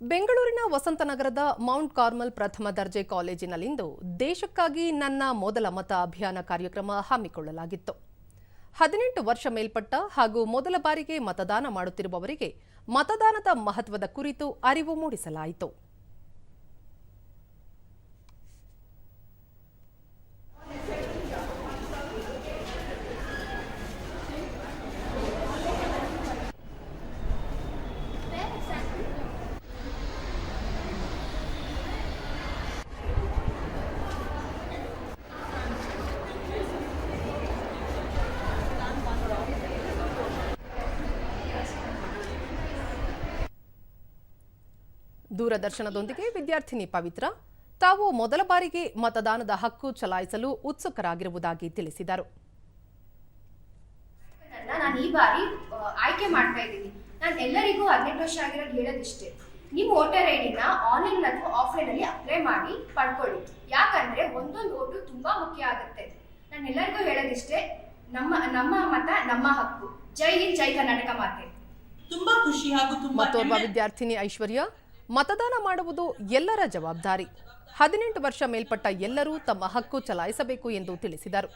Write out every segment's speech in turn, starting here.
ಬೆಂಗಳೂರಿನ ವಸಂತನಗರದ Mount Carmel ಪ್ರಥಮ ದರ್ಜೆ ಕಾಲೇಜಿನಲ್ಲಿಂದು ದೇಶಕ್ಕಾಗಿ ನನ್ನ ಮೊದಲ ಮತ ಅಭಿಯಾನ ಕಾರ್ಯಕ್ರಮ ಹಮ್ಮಿಕೊಳ್ಳಲಾಗಿತ್ತು. ಹದಿನೆಂಟು ವರ್ಷ ಮೇಲ್ಪಟ್ಟ ಹಾಗೂ ಮೊದಲ ಬಾರಿಗೆ ಮತದಾನ ಮಾಡುತ್ತಿರುವವರಿಗೆ ಮತದಾನದ ಮಹತ್ವದ ಕುರಿತು ಅರಿವು ಮೂಡಿಸಲಾಯಿತು. ದೂರದರ್ಶನದೊಂದಿಗೆ ವಿದ್ಯಾರ್ಥಿನಿ ಪವಿತ್ರ ತಾವು ಮೊದಲ ಬಾರಿಗೆ ಮತದಾನದ ಹಕ್ಕು ಚಲಾಯಿಸಲು ಉತ್ಸುಕರಾಗಿರುವುದಾಗಿ ತಿಳಿಸಿದರು. ನನ್ನ ನಾನು ಈ ಬಾರಿ ಆಯ್ಕೆ ಮಾಡ್ತಾ ಇದ್ದೀನಿ. ನಾನು ಎಲ್ಲರಿಗೂ ಹದಿನೆಂಟು ವರ್ಷ ಆಗಿರೋದು ಹೇಳೋದಿಷ್ಟೇ. ನಿಮ್ಮ ವೋಟರ್ ಐಡಿನ ಆನ್ಲೈನ್ ಅಥವಾ ಆಫ್ಲೈನ್ ಅಲ್ಲಿ ಅಪ್ಲೈ ಮಾಡಿ ಪಡ್ಕೊಳ್ಳಿ. ಯಾಕಂದ್ರೆ ಒಂದೊಂದು ಓಟು ತುಂಬಾ ಮುಖ್ಯ ಆಗುತ್ತೆ. ನಾನು ಎಲ್ಲರಿಗೂ ಹೇಳೋದಿಷ್ಟೇ ನಮ್ಮ ನಮ್ಮ ಮತ ನಮ್ಮ ಹಕ್ಕು. ಜೈ ಹಿಂದ್ ಜೈ ಕರ್ನಾಟಕ ಮಾತೆ. ತುಂಬಾ ಖುಷಿ ಹಾಗೂ ತುಂಬಾ ವಿದ್ಯಾರ್ಥಿನಿ ಐಶ್ವರ್ಯ ಮತದಾನ ಮಾಡುವುದು ಎಲ್ಲರ ಜವಾಬ್ದಾರಿ. ಹದಿನೆಂಟು ವರ್ಷ ಮೇಲ್ಪಟ್ಟ ಎಲ್ಲರೂ ತಮ್ಮ ಹಕ್ಕು ಚಲಾಯಿಸಬೇಕು ಎಂದು ತಿಳಿಸಿದರು.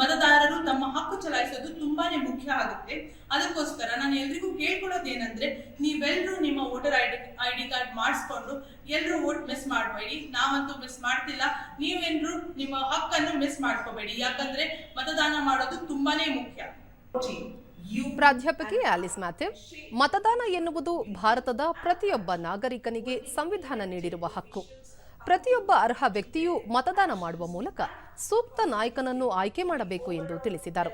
ಮತದಾರರು ತಮ್ಮ ಹಕ್ಕು ಚಲಾಯಿಸೋದು ತುಂಬಾನೇ ಮುಖ್ಯ ಆಗುತ್ತೆ. ಅದಕ್ಕೋಸ್ಕರ ನಾನು ಎಲ್ರಿಗೂ ಕೇಳ್ಕೊಳ್ಳೋದೇನಂದ್ರೆ ನೀವೆಲ್ಲರೂ ನಿಮ್ಮ voter ID I D card ಮಾಡಿಸ್ಕೊಂಡು ಎಲ್ಲರೂ ವೋಟ್ ಮಿಸ್ ಮಾಡಬೇಡಿ. ನಾವಂತೂ ಮಿಸ್ ಮಾಡ್ತಿಲ್ಲ. ನೀವೆಲ್ಲರೂ ನಿಮ್ಮ ಹಕ್ಕನ್ನು ಮಿಸ್ ಮಾಡ್ಕೋಬೇಡಿ. ಯಾಕಂದ್ರೆ ಮತದಾನ ಮಾಡೋದು ತುಂಬಾನೇ ಮುಖ್ಯ. ಪ್ರಾಧ್ಯಾಪಕಿ ಆಲಿಸ್ ಮ್ಯಾಥ್ಯೂ ಮತದಾನ ಎನ್ನುವುದು ಭಾರತದ ಪ್ರತಿಯೊಬ್ಬ ನಾಗರಿಕನಿಗೆ ಸಂವಿಧಾನ ನೀಡಿರುವ ಹಕ್ಕು. ಪ್ರತಿಯೊಬ್ಬ ಅರ್ಹ ವ್ಯಕ್ತಿಯೂ ಮತದಾನ ಮಾಡುವ ಮೂಲಕ ಸೂಕ್ತ ನಾಯಕನನ್ನು ಆಯ್ಕೆ ಮಾಡಬೇಕು ಎಂದು ತಿಳಿಸಿದರು.